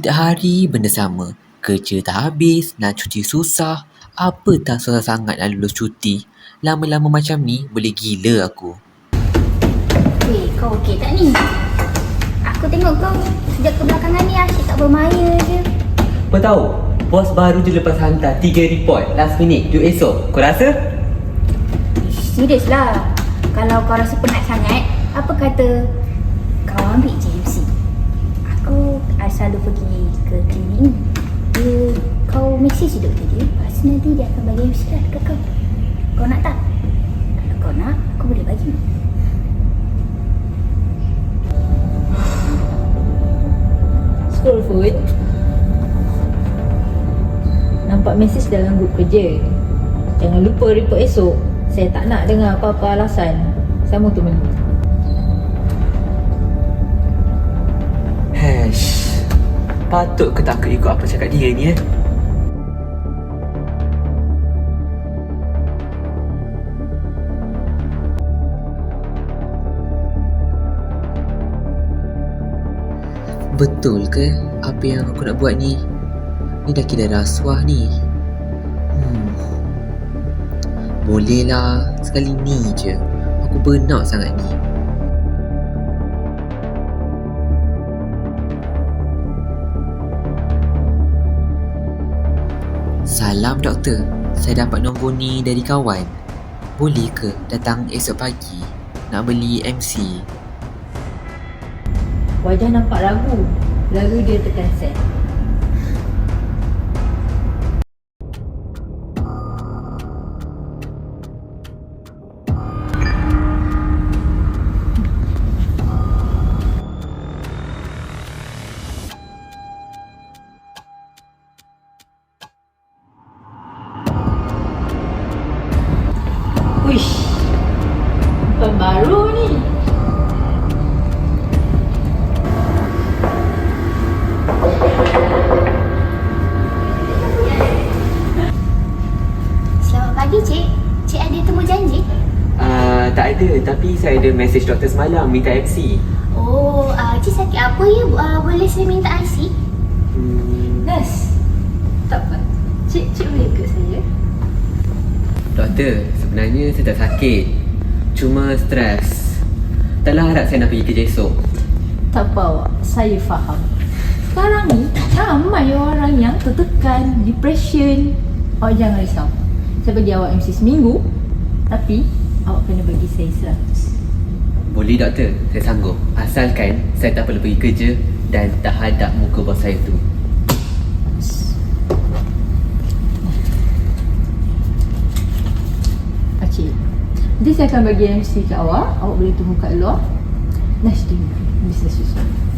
Setiap hari benda sama. Kerja tak habis, nak cuti susah. Apa tak susah sangat nak lulus cuti. Lama-lama macam ni boleh gila aku. Weh, kau okey tak ni? Aku tengok kau sejak kebelakangan ni asyik tak bermaya je. Kau tahu, bos baru je lepas hantar 3 report last minute due esok. Kau rasa? Ish, serius lah. Kalau kau rasa penat sangat, apa kata kau ambil JMC? Selalu pergi ke klinik ni. Dia, kau mesej je doktor dia. Lepas nanti dia akan bagi lah dekat kau. Kau nak tak? Kalau kau nak, aku boleh bagi. Scroll food Nampak mesej dalam grup kerja Jangan lupa report esok Saya tak nak dengar apa-apa alasan Sama tu menu Patut ke tak ikut apa cakap dia ni eh? Betul ke apa yang aku nak buat ni? Ni dah kira rasuah ni. Hmm. Boleh lah, sekali ni je. Aku burnout sangat ni. Salam doktor, saya dapat nombor ni dari kawan. Boleh ke datang esok pagi nak beli MC? Wajah nampak ragu Lalu dia tekan send tapi saya ada message doktor semalam minta MC. Oh, uh, Cik sakit apa ya? Uh, boleh saya minta IC? Hmm, Nurse Tak apa Cik, cik boleh ke saya? doktor, sebenarnya saya tak sakit. Cuma stres. Taklah harap saya nak pergi kerja esok. Tak apa awak, saya faham Sekarang ni ramai orang yang tertekan, depression Awak jangan risau Saya bagi awak MC seminggu Tapi awak kena bagi saya 100 Boleh doktor, saya sanggup. Asalkan saya tak perlu pergi kerja dan tak hadap muka bos saya tu. Pakcik Nanti saya akan bagi MC kat awak. Awak boleh tunggu kat luar. Nice to meet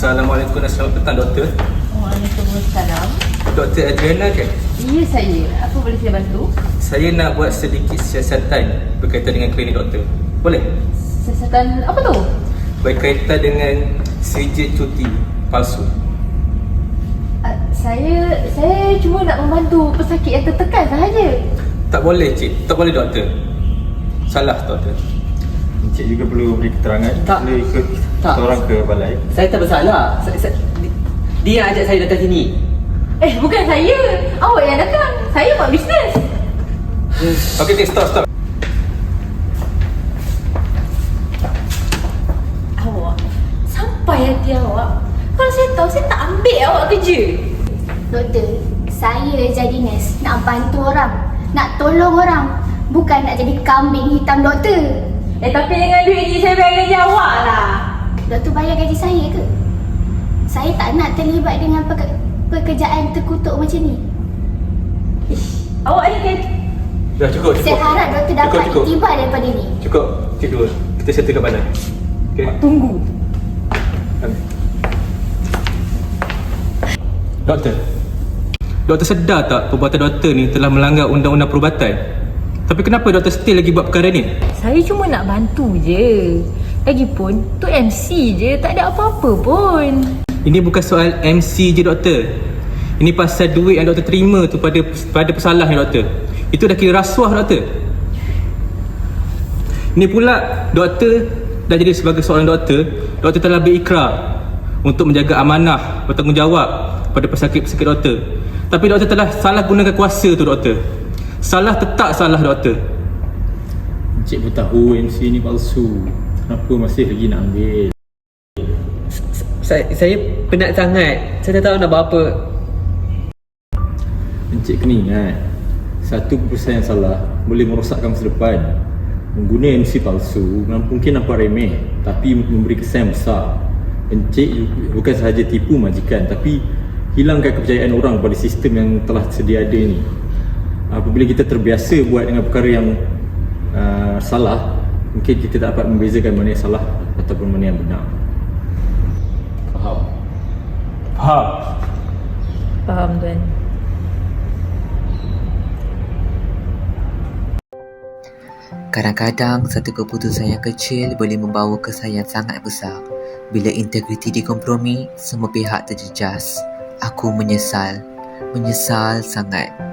Assalamualaikum dan selamat petang doktor. Waalaikumsalam Doktor Adriana kan? Ya saya, apa boleh saya bantu? Saya nak buat sedikit siasatan berkaitan dengan klinik doktor. Boleh? Siasatan apa tu? Berkaitan dengan sijil cuti palsu. Uh, saya saya cuma nak membantu pesakit yang tertekan sahaja. Tak boleh cik, tak boleh doktor. Salah doktor. Encik juga perlu beri keterangan Tak. Boleh ikut Tak. orang ke balai Saya tak bersalah. Saya, saya, di- dia yang ajak saya datang sini. Eh, bukan saya. Awak yang datang. Saya buat bisnes. Okey, okay, stop, stop. Awak sampai hati awak. Kalau saya tahu saya tak ambil awak kerja. Doktor, Saya jadi nurse nak bantu orang, nak tolong orang, bukan nak jadi kambing hitam doktor. Eh tapi dengan duit ni saya bayar gaji awak lah. Doktor bayar gaji saya ke? Saya tak nak terlibat dengan peke- pekerjaan terkutuk macam ni. Awak ni kan Dah cukup, cukup. Saya harap doktor dapat Cukup, cukup. iktibar daripada ni. Cukup. Cik dua. Kita settle kat balai. Okay? tunggu. Ambil. Doktor. Doktor sedar tak perbuatan doktor ni telah melanggar undang-undang perubatan? Tapi kenapa doktor still lagi buat perkara ni? Saya cuma nak bantu je. Lagipun tu MC je, tak ada apa-apa pun. Ini bukan soal MC je doktor. Ini pasal duit yang doktor terima tu pada pada pesalah ni doktor. Itu dah kira rasuah doktor. Ini pula doktor dah jadi sebagai seorang doktor, doktor telah berikrar untuk menjaga amanah bertanggungjawab pada pesakit-pesakit doktor. Tapi doktor telah salah gunakan kuasa tu doktor. Salah tetap salah doktor. Encik pun tahu MC ni palsu. Kenapa masih lagi nak ambil? Saya, saya penat sangat. Saya tak tahu nak buat apa. Encik kena ingat Satu keputusan yang salah Boleh merosakkan masa depan Mengguna MC palsu Mungkin nampak remeh Tapi memberi kesan besar Encik bukan sahaja tipu majikan Tapi Hilangkan kepercayaan orang pada sistem yang telah sedia ada ni Apabila kita terbiasa buat dengan perkara yang uh, Salah Mungkin kita tak dapat membezakan mana yang salah Ataupun mana yang benar Faham? Faham? Faham tuan. Kadang-kadang satu keputusan yang kecil boleh membawa kesan yang sangat besar. Bila integriti dikompromi, semua pihak terjejas. Aku menyesal. Menyesal sangat.